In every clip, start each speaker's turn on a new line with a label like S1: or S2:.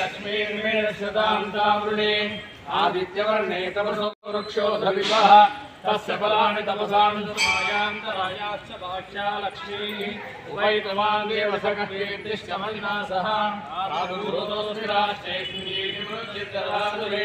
S1: लक्ष्मीर्मे रक्षतां तावृणे आदित्यवर्णे तपसो वृक्षो धविपः तस्य बलानि तपसान्तरायान्तरायाश्च भाष्या लक्ष्मीः उभै त्वमादेव सकर्तिश्च मन्ना सह राघुरोदोऽस्मि राष्ट्रेष्मिदराधुरे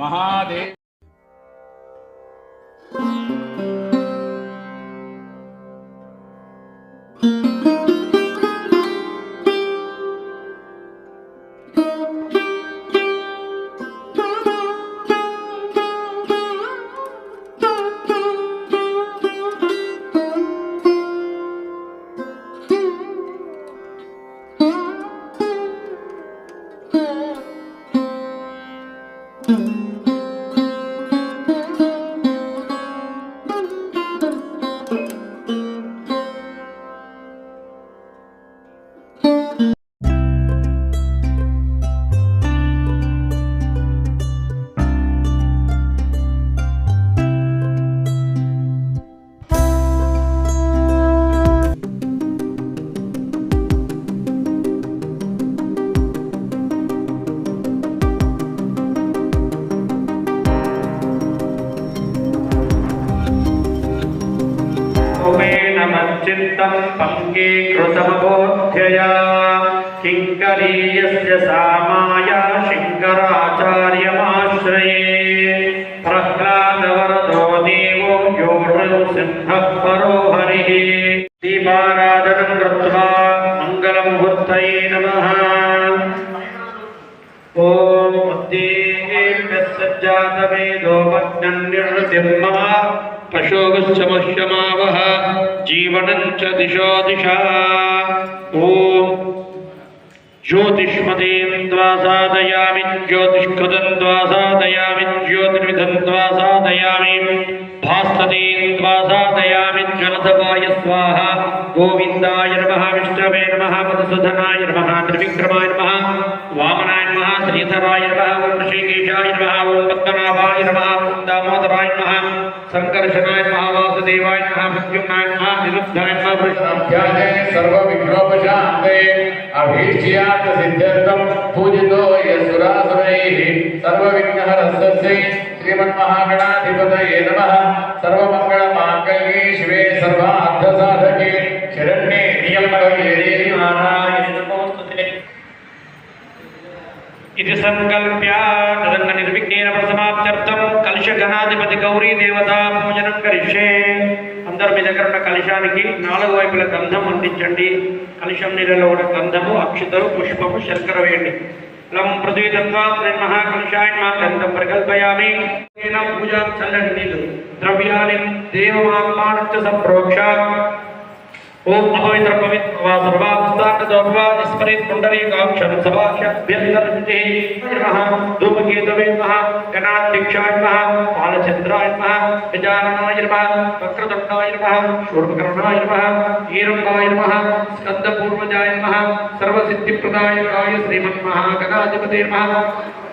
S2: महादेव किङ्करीयस्य सा माया शृङ्गराचार्यमाश्रये प्रह्लादवरतो देवो यो सिंहः परो हरिः दीपाराधनं कृत्वा मङ्गलं बुद्धये नमः ॐ सज्जातवेदोपज्ञन्निर्वृतिं मम पशोगश्चमश्यमावः जीवनं च दिशो दिशा ॐ ज्योतिष्मतीन्द्वा साधयामि ज्योतिष्कृतन्द्वा साधयामि ज्योतिर्विधन्द्वा साधयामि भास्सतीन्द्वा साधयामि ज्वलसवाय स्वाहा गोविन्दाय नमः विष्णवे नमः मधुसूदनाय नमः त्रिविक्रमाय नमः वामनाय नमः श्रीधराय नमः ओम श्रीकेशाय नमः ओम पद्मनाभाय नमः ओम दामोदराय नमः संकर्षणाय नमः वासुदेवाय नमः प्रद्युम्नाय नमः निरुद्धाय नमः
S1: वृषाभ्याय सर्वविघ्नोपशान्ते अभीष्टिया శ్రీనాథ సిద్ధ్యర్థం పూజితో యసురాసురై సర్వవిఘ్నహరస్వస్యై శ్రీమన్మహాగణాధిపతయే నమ సర్వమంగళ మాంగళ్యే శివే సర్వార్థ
S2: సాధకే శరణ్యే ఇది సంకల్ప్య తదంగ నిర్విఘ్నేన ప్రసమాప్త్యర్థం కలుష గౌరీ దేవతా పూజనం కరిష్యే అందరు మీ దగ్గర ఉన్న కలశానికి నాలుగు వైపుల గంధం అందించండి కలశం నీళ్ళలో ఉన్న గంధము అక్షతలు పుష్పము శంకర వేయండి లం పృథ్వీదత్వా మహా కలశాయన్ మా గంధం ప్రకల్పయామి పూజా చల్లని నీళ్ళు ద్రవ్యాన్ని దేవమాత్మానచ సంప్రోక్ష ओम अपवित्र पवित्र वा सर्वावस्थान दोपवा स्मरित पुंडरी काक्षम सभाक्ष व्यस्तर विधि नमः धूमकेतवे नमः कणाध्यक्षाय नमः बालचंद्राय नमः गजाननाय नमः वक्रतुंडाय नमः शूर्पकर्णाय नमः ईरंबाय नमः स्कंदपूर्वजाय नमः सर्वसिद्धिप्रदायकाय श्रीमन्महागणाधिपते नमः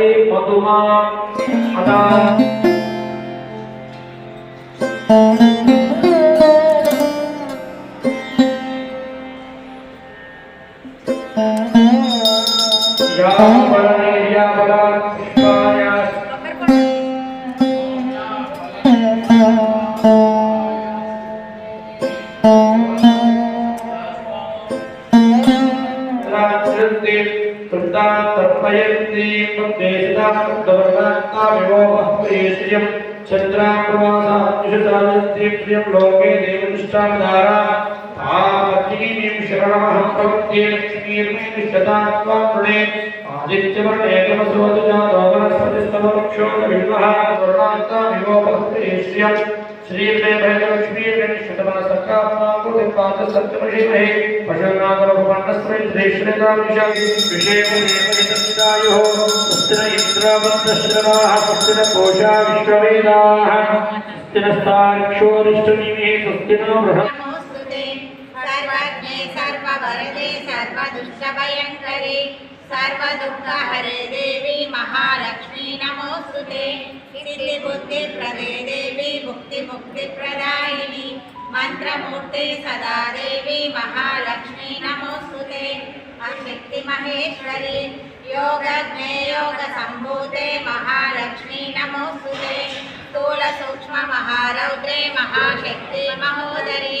S2: থাকে পদমা সাদা Thank you. दौर्णात्ता विमोहप्रियश्रियं चन्द्राप्रवासायुषदानस्तेभ्यं लोके देवनिष्ठाधारा तापत्नीं शरणमहं प्रपद्ये लक्ष्मीर्मे शतात्मा वृणे आदित्यवर्णेकमसोऽतु जातोवनस्पतिस्तवक्षो विद्मः दौर्णात्ता विमोहप्रियश्रियं श्री श्री श्री भैरव अपना को दे पाद सत्य मुझे भजन ना करो भगवान श्रीमदे भैरवश्रीमणि शतमनसर्गात्माकृते पादसप्तमशीमहे पशुनागरभुवन्नस्मैश्रीश्रीकामिषामि विषयमुदेवनिसंविदायुः पुत्र श्रवा पुत्र कोशा विश्ववेदाः पुत्रस्ताक्षोरिष्टनिमे सर्व
S3: भरते सर्व दुष्ट भयंकरे सर्वदुःखहरे देवी महालक्ष्मी नमोऽस्तु ते सिद्धिबुद्धिप्रदे देवी मुक्तिमुक्तिप्रदायिनी मन्त्रमूर्ते सदा देवी महालक्ष्मी नमोऽस्तु महेश्वरी शक्तिमहेश्वरी योग संभूते महालक्ष्मी नमोऽस्तु ते महारौद्रे महाशक्ति महोदरी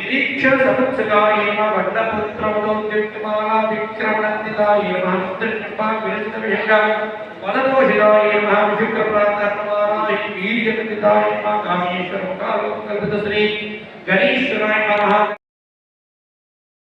S2: निरीक्षण समुत्सगायेन वर्णपुत्रमदोद्युक्तमाना विक्रमणन्दितायेन हस्तनिर्माविरुद्धविषय वनदोषितायेन विशुक्रप्रातर्मानाय वीर्यकल्पिताय कामेश्वरोकालोकल्पितश्री गणेश्वराय नमः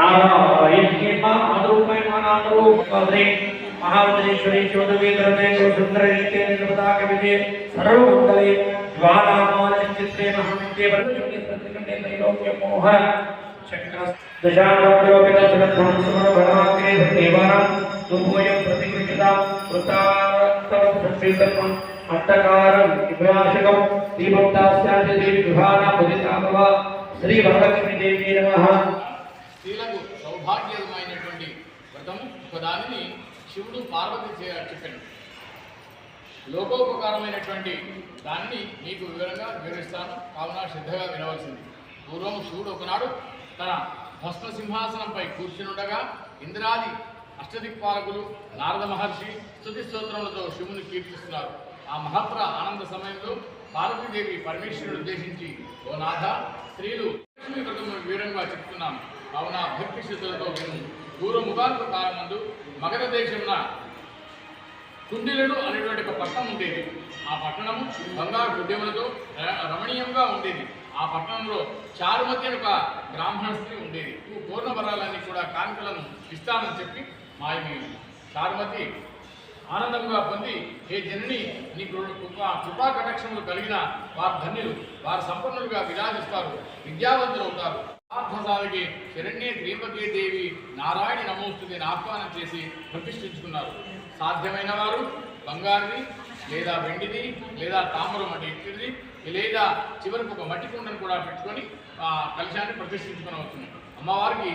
S2: रूपांतरूपांतरूपांतरे महावतेश्वरी शोधवेदरने सुंदर रीते निर्मता कविते सर्वमंगले ज्वालामालचित्रे महामित्रे वर्णशुक्ति प्रतिकण्डे त्रैलोक्य मोह दशानोप्योपितचलध्वंसमनभरमाग्रे देवानां दुर्भोजं प्रतिकृतिता वृत्तान्तवृत्तिर्धर्मम् अन्धकारं विभाषकं श्रीभक्तास्यान्ति देवी विभाना मुदिताभव श्रीमहालक्ष्मीदेवी नमः
S1: స్త్రీలకు సౌభాగ్యమైనటువంటి వ్రతము ఒకదానిని శివుడు పార్వతి చే చెప్పాడు లోకోపకారమైనటువంటి దాన్ని మీకు వివరంగా వివరిస్తాను కావున శ్రద్ధగా వినవలసింది పూర్వం శివుడు ఒకనాడు తన భస్మ సింహాసనంపై కూర్చునుండగా ఇంద్రాది అష్టదిక్పాలకులు నారద మహర్షి స్థుతి స్తోత్రములతో శివుని కీర్తిస్తున్నారు ఆ మహత్ర ఆనంద సమయంలో పార్వతీదేవి పరమేశ్వరుడు ఉద్దేశించి ఓ నాథ స్త్రీలు వివరంగా చెప్తున్నాము కావున భక్తి శ్రద్ధలతో విను దూరముగాంత కాలమందు మగధ దేశంన కుండిలడు అనేటువంటి ఒక పట్టణం ఉండేది ఆ పట్టణము బంగారు ఉద్యములతో రమణీయంగా ఉండేది ఆ పట్టణంలో చారుమతి మధ్య ఒక బ్రాహ్మణ స్త్రీ ఉండేది పూర్ణవరాలన్నీ కూడా కానుకలను ఇస్తానని చెప్పి మాయమే చారుమతి ఆనందంగా పొంది హే జనని నీకు కృపా కృపా కటాక్షములు కలిగిన వారు ధన్యులు వారు సంపన్నులుగా విరాజిస్తారు విద్యావంతులు అవుతారు పార్థసారికి శరణ్య త్రీపకే దేవి నారాయణ నమోస్తుని ఆహ్వానం చేసి ప్రతిష్ఠించుకున్నారు సాధ్యమైన వారు బంగారుది లేదా వెండిది లేదా తామరం అంటే ఇట్టిది లేదా చివరికి ఒక మట్టి కుండను కూడా పెట్టుకొని ఆ కలశాన్ని ప్రతిష్ఠించుకొని అవుతుంది అమ్మవారికి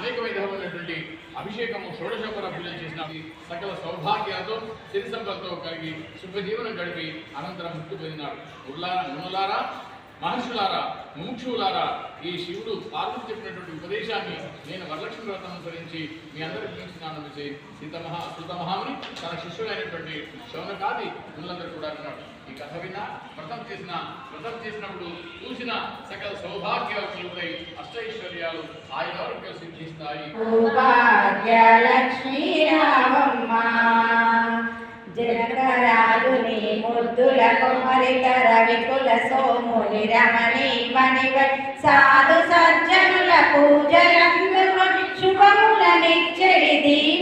S1: అనేక విధమైనటువంటి అభిషేకము పూజలు చేసిన సకల సౌభాగ్యాలతో సిరి సంపదతో కలిగి శుభజీవనం గడిపి అనంతరం ముక్తి పొందినారు ఉల్లారా మునులారా మహర్షులారా ముముక్షులారా ఈ శివుడు పార్వతి చెప్పినటువంటి ఉపదేశాన్ని నేను వరలక్ష్మి వ్రతం అనుసరించి మీ అందరికి పిలుస్తున్నాను చేసి సీతమహా సుతమహాముని తన శిష్యుడైనటువంటి శౌనకాది పిల్లలందరూ కూడా అన్నాడు ఈ కథ విన్నా వ్రతం చేసిన వ్రతం చేసినప్పుడు చూసిన సకల సౌభాగ్యాలు కలుగుతాయి అష్టైశ్వర్యాలు ఆయన సిద్ధిస్తాయి
S3: జనకరాజుని ముద్దుల కుమరిక రవికుల సోముని రమణి మణివ సాధు సజ్జనుల పూజలందుకొని శుభముల నిచ్చడి